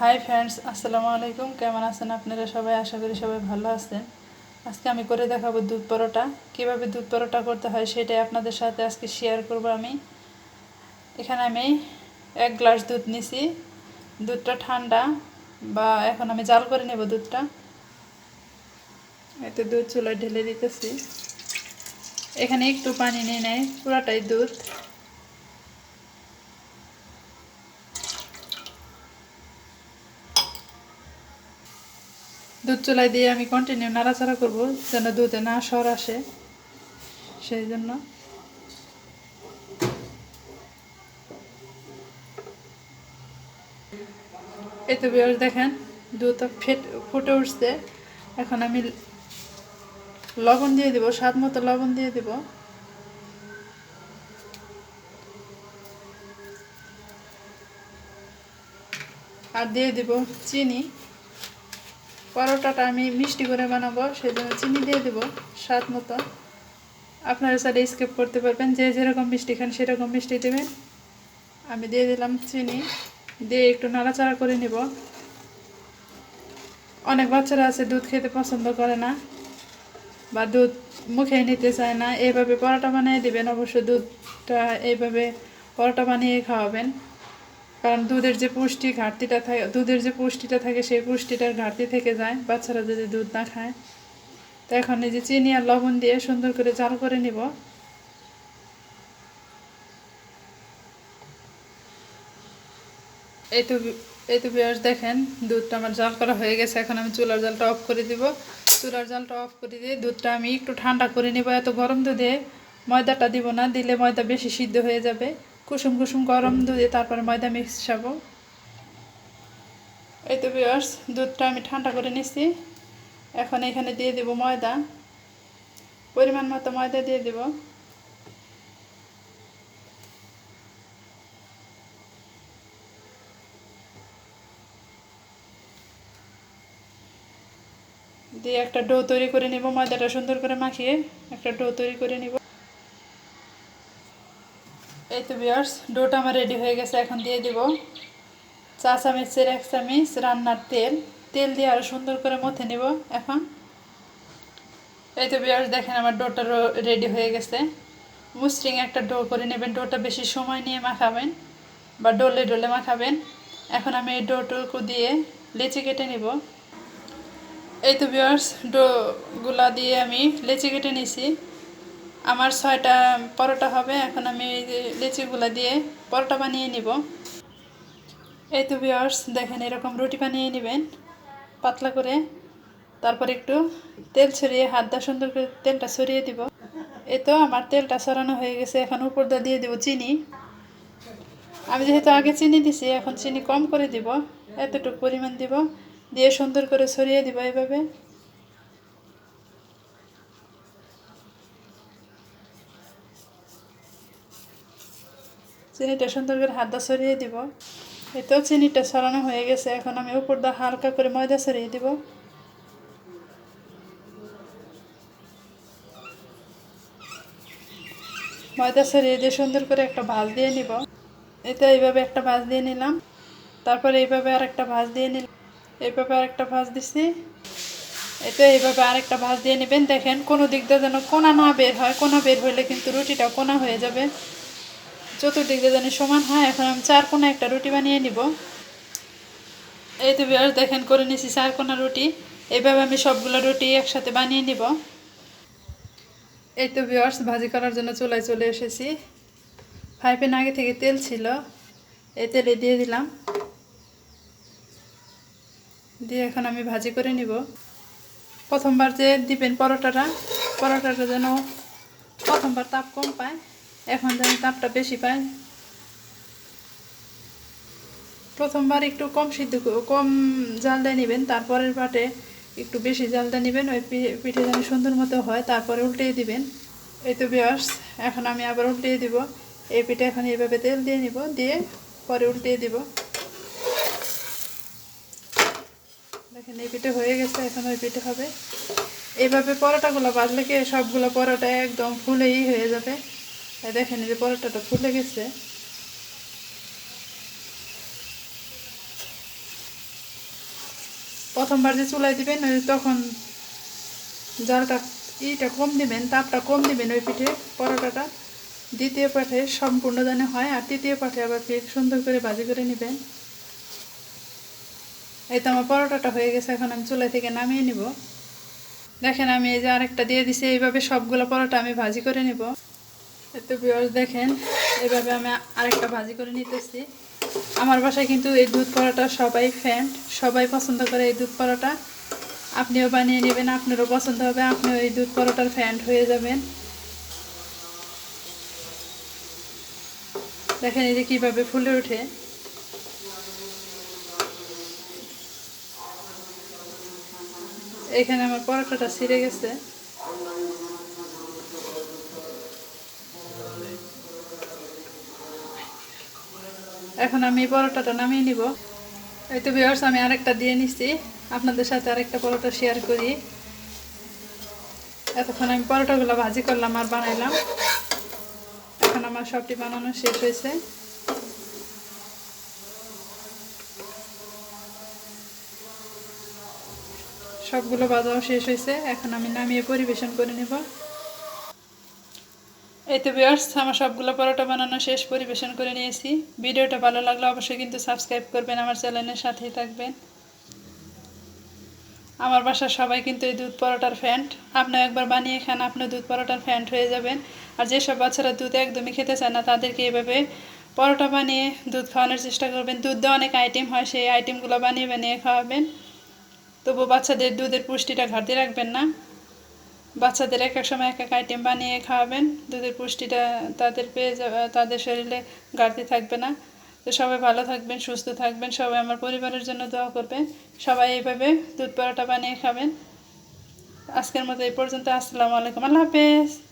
Hi friends আসসালামু আলাইকুম। কেমন আছেন আপনারা সবাই? আশা করি সবাই ভালো আছেন। আজকে আমি করে দেখাবো দুধ পরোটা। কীভাবে দুধ পরোটা করতে হয় সেটাই আপনাদের সাথে আজকে শেয়ার করব আমি। এখানে আমি এক গ্লাস দুধ নিছি। দুধটা ঠান্ডা বা এখন আমি জাল করে নেব দুধটা। এতে দুধ চুলায় ঢেলে দিতেছি। এখানে একটু পানি নিয়ে নেয় পুরাটাই দুধ। দুধ চুলাই দিয়ে আমি কন্টিনিউ নাড়াচাড়া করব যেন দুধে না সর আসে। সেই জন্য। এই তো বিয়ার দেখেন, দুধ ফেট, ফুটে উঠছে। এখন আমি লবণ দিয়ে দিব, স্বাদ মতো লবণ দিয়ে দিব। আর দিয়ে দিব চিনি। পরোটাটা আমি মিষ্টি করে বানাবো সেই জন্য চিনি দিয়ে দেবো স্বাদ মতো। আপনারা সাথে স্কেপ করতে পারবেন, যে যেরকম মিষ্টি খান সেরকম মিষ্টি দেবেন। আমি দিয়ে দিলাম চিনি, দিয়ে একটু নাড়াচাড়া করে নেব। অনেক বাচ্চারা আছে, দুধ খেতে পছন্দ করে না বা দুধ মুখে নিতে চায় না। এইভাবে পরোটা বানিয়ে দিবেন, অবশ্য দুধটা এইভাবে পরোটা বানিয়ে খাওয়াবেন। কারণ দুধের যে পুষ্টি ঘাটতিটা থাকে, দুধের যে পুষ্টিটা থাকে, সেই পুষ্টিটার ঘাটতি থেকে যায়। বাচ্চারা যদি দুধ না খায়, তো এখন এই যে চিনি আর লবণ দিয়ে সুন্দর করে জাল করে নিব। এই তো এই তো বিয়াস, দেখেন দুধটা আমার জাল করা হয়ে গেছে। এখন আমি চুলার জালটা অফ করে দিব। চুলার জালটা অফ করে দিয়ে দুধটা আমি একটু ঠান্ডা করে নিব। এত গরম দুধে ময়দাটা দিব না, দিলে ময়দা বেশি সিদ্ধ হয়ে যাবে। কুসুম কুসুম গরম দুধে তারপরে ময়দা খাব এই তো বিয়ার্স দুধটা আমি ঠান্ডা করে নিছি। এখন এখানে দিয়ে দেব ময়দা। পরিমাণ মতো ময়দা দিয়ে দেব। দিয়ে একটা ডো তৈরি করে নিব, ময়দাটা সুন্দর করে মাখিয়ে একটা ডো তৈরি করে নিব। এই তো বিয়ার্স ডোটা আমার রেডি হয়ে গেছে, এখন দিয়ে দিব। চা চামচের এক চামচ, রান্নার তেল। তেল দিয়ে আরও সুন্দর করে মথে নেব, এখন। এই তো বিয়ার্স দেখেন আমার ডোটা রেডি হয়ে গেছে। মুসরিং একটা ডো করে নেবেন, ডোটা বেশি সময় নিয়ে মাখাবেন, বা ডোলে ডোলে মাখাবেন। এখন আমি এই ডোটুকু দিয়ে লেচি কেটে নিব। এই তো বিয়ার্স ডোগুলা দিয়ে আমি লেচি কেটে নিছি। আমার ছয়টা পরোটা হবে, এখন আমি লিচিগুলো দিয়ে পরোটা বানিয়ে নিব। এই তো বিয়ার্স দেখেন এরকম রুটি বানিয়ে নেবেন, পাতলা করে। তারপর একটু তেল ছড়িয়ে হাত দা সুন্দর করে তেলটা ছড়িয়ে দিব। এই তো আমার তেলটা ছড়ানো হয়ে গেছে, এখন উপর দা দিয়ে দিব চিনি। আমি যেহেতু আগে চিনি দিছি, এখন চিনি কম করে দিব, এতটুকু পরিমাণ দিব। দিয়ে সুন্দর করে ছড়িয়ে দিব এভাবে চিনিটা সুন্দর করে হাত দা ছড়িয়ে দিব। এতেও চিনিটা ছড়ানো হয়ে গেছে। এখন আমি উপর দা হালকা করে ময়দা ছড়িয়ে দিব। ময়দা ছড়িয়ে দিয়ে সুন্দর করে একটা ভাজ দিয়ে নিব। এতে এইভাবে একটা ভাজ দিয়ে নিলাম। তারপরে এইভাবে আর একটা ভাজ দিয়ে নিলাম। এইভাবে আর একটা ভাজ দিছি। এতে এইভাবে আরেকটা ভাজ দিয়ে নেবেন। দেখেন কোনো দিক দিয়ে যেন কোনা না বের হয়। কোনা বের হইলে কিন্তু রুটিটা কোনা হয়ে যাবে। চতুর্দিক যেন সমান হয়, এখন আমি চার কোনা একটা রুটি বানিয়ে নিব। এই তো বিয়ার্স দেখেন, করে নিছি চার কোনা রুটি। এইভাবে আমি সবগুলো রুটি একসাথে বানিয়ে নিব। এই তো বিয়ার্স ভাজি করার জন্য চুলায় চলে এসেছি। ফ্রাই প্যান আগে থেকে তেল ছিল, এই তেলে দিয়ে দিলাম। দিয়ে এখন আমি ভাজি করে নিব। প্রথমবার যে দিবেন পরোটাটা পরোটাটা যেন প্রথমবার তাপ কম পায়। এখন যেন তাপটা বেশি পায়। প্রথমবার একটু কম সিদ্ধ কম জাল দিয়ে নেবেন, তারপরের পাটে একটু বেশি জাল দিয়ে নেবেন, ওই পিঠে যেন সুন্দর মতো হয়, তারপরে উল্টিয়ে দিবেন। এই তো বিয়ার্স এখন আমি আবার উল্টিয়ে দিব। এই পিঠে এখন এইভাবে তেল দিয়ে নিব, দিয়ে পরে উল্টিয়ে দিব। দেখেন, এই পিঠে হয়ে গেছে, এখন ওই পিঠে হবে। এইভাবে পরোটাগুলো বাজলে কি সবগুলো পরোটা একদম ফুলেই হয়ে যাবে। দেখেন যে পরোটাটা ফুলে গেছে। প্রথমবার যে চুলাই দিবেন, ওই তখন জালটা ইটা কম দিবেন, তাপটা কম দিবেন ওই পিঠে পরোটাটা। দ্বিতীয় পাঠে সম্পূর্ণ জানে হয়, আর তৃতীয় পাঠে আবার ফির সুন্দর করে ভাজি করে নেবেন। এই তো আমার পরোটাটা হয়ে গেছে, এখন আমি চুলাই থেকে নামিয়ে নিব। দেখেন আমি এই যে আরেকটা দিয়ে দিছি, এইভাবে সবগুলো পরোটা আমি ভাজি করে নিব। এতো বিয়স দেখেন এইভাবে আমি আরেকটা ভাজি করে নিতেছি। আমার বাসায় কিন্তু এই দুধ পরোটা সবাই ফ্যান সবাই পছন্দ করে এই দুধ পরোটা। আপনিও বানিয়ে নেবেন, আপনারও পছন্দ হবে, আপনিও এই দুধ পরোটার ফ্যান হয়ে যাবেন। দেখেন এই যে কীভাবে ফুলে ওঠে। এখানে আমার পরোটাটা ছিঁড়ে গেছে। এখন আমি পরোটাটা নামিয়ে নিব। এই তো বিয়ার্স আমি আরেকটা দিয়ে নিচ্ছি আপনাদের সাথে আরেকটা পরোটা শেয়ার করি। এতক্ষণ আমি পরোটাগুলো ভাজি করলাম আর বানাইলাম। এখন আমার সবটি বানানো শেষ হয়েছে। সবগুলো বাজাও শেষ হয়েছে। এখন আমি নামিয়ে পরিবেশন করে নেব। এই তো বিয়ার্স আমার সবগুলো পরোটা বানানো শেষ পরিবেশন করে নিয়েছি। ভিডিওটা ভালো লাগলে অবশ্যই কিন্তু সাবস্ক্রাইব করবেন, আমার চ্যানেলের সাথেই থাকবেন। আমার বাসার সবাই কিন্তু এই দুধ পরোটার ফ্যান্ট আপনি একবার বানিয়ে খান আপনি দুধ পরোটার ফ্যান্ট হয়ে যাবেন। আর যেসব বাচ্চারা দুধ একদমই খেতে চায় না, তাদেরকে এভাবে পরোটা বানিয়ে দুধ খাওয়ানোর চেষ্টা করবেন। দুধ দিয়ে অনেক আইটেম হয়, সেই আইটেমগুলো বানিয়ে বানিয়ে খাওয়াবেন। তবু বাচ্চাদের দুধের পুষ্টিটা ঘাটতি রাখবেন না। বাচ্চাদের এক এক সময় এক এক আইটেম বানিয়ে খাওয়াবেন। দুধের পুষ্টিটা তাদের পেয়ে যাবে, তাদের শরীরে ঘাটতি থাকবে না। তো সবাই ভালো থাকবেন, সুস্থ থাকবেন, সবাই আমার পরিবারের জন্য দোয়া করবেন। সবাই এইভাবে দুধ পরোটা বানিয়ে খাবেন। আজকের মতো এই পর্যন্ত, আসসালামু আলাইকুম, আল্লাহ হাফেজ।